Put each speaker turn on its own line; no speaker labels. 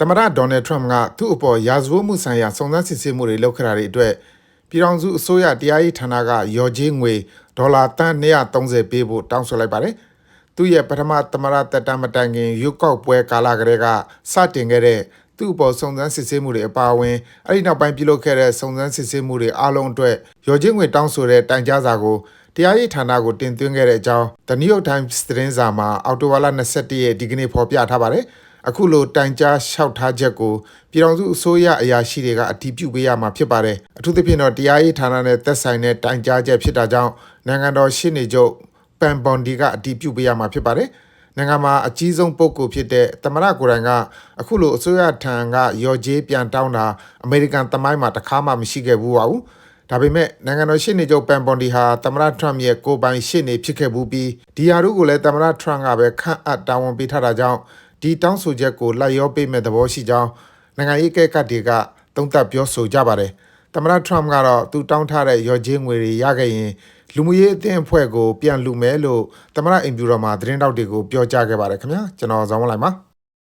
သမ္မတဒေါ်နယ်ထရမ့်ကသူ့အပေါ်ရာဇဝတ်မှုဆိုင်ရာစုံစမ်းစစ်ဆေးမှုတွေလုပ်ခဲ့တာတွေအတွက်ပြည်ထောင်စုအစိုးရတရားရေးဌာနကရော်ကြီးငွေဒေါ်လာတန်း230ပေးဖို့တောင်းဆိုလိုက်ပါတယ်။သူ့ရဲ့ပထမသမ္မတတက်တမ်းမတိုင်ခင်ရွေးကောက်ပွဲကာလကတည်းကစတင်ခဲ့တဲ့သူ့အပေါ်စုံစမ်းစစ်ဆေးမှုတွေအပါအဝင်အဲ့ဒီနောက်ပိုင်းပြုလုပ်ခဲ့တဲ့စုံစမ်းစစ်ဆေးမှုတွေအားလုံးအတွက်ရော်ကြီးငွေတောင်းဆိုတဲ့တိုင်ကြားစာကိုတရားရေးဌာနကိုတင်သွင်းခဲ့တဲ့အကြောင်း The New York Times သတင်းစာမှာအောက်တိုဘာလ22ရက်ဒီကနေ့ဖော်ပြထားပါတယ်။ အခုလိုတိုင်ကြားလျှောက်ထားချက်ကိုပြည်ထောင်စုအစိုးရအရာရှိတွေကအတည်ပြုပေးရမှာဖြစ်ပါတယ်။အထူးသဖြင့်တော့တရားရေးဌာနနဲ့သက်ဆိုင်တဲ့တိုင်ကြားချက်ဖြစ်တာကြောင့်နိုင်ငံတော်ရှေ့နေချုပ်ပန်ပွန်ဒီကအတည်ပြုပေးရမှာဖြစ်ပါတယ်။နိုင်ငံမှာအကြီးဆုံးပုဂ္ဂိုလ်ဖြစ်တဲ့သမ္မတကိုယ်တိုင်ကအခုလိုအစိုးရထံကရော်ကြေးပြန်တောင်းတာအမေရိကန်သမိုင်းမှာတစ်ခါမှမရှိခဲ့ဘူးပါဘူး။ဒါပေမဲ့နိုင်ငံတော်ရှေ့နေချုပ်ပန်ပွန်ဒီဟာသမ္မတထရမ့်ရဲ့ကိုယ်ပိုင်ရှေ့နေဖြစ်ခဲ့ဘူးပြီးဒီဟာတို့ကိုလည်းသမ္မတထရမ့်ကပဲခန့်အပ်တာဝန်ပေးထားတာကြောင့် ဒီတောင်းဆိုချက်ကိုလိုက်ရောပေးမဲ့သဘောရှိကြောင်းနိုင်ငံရေးကဲကတ်တွေကသုံးသပ်ပြောဆိုကြပါတယ်။သမ္မတထရမ့်ကတော့သူတောင်းထားတဲ့ရော်ကြေးငွေတွေရခဲ့ရင်လူမှုရေးအသင်းအဖွဲ့ကိုပြန်လူမယ်လို့သမ္မတအင်ဖြူတော်မှာသတင်းတောက်တွေကိုပြောကြားခဲ့ပါတယ်ခင်ဗျာကျွန်တော်ဇောင်းမလိုက်ပါ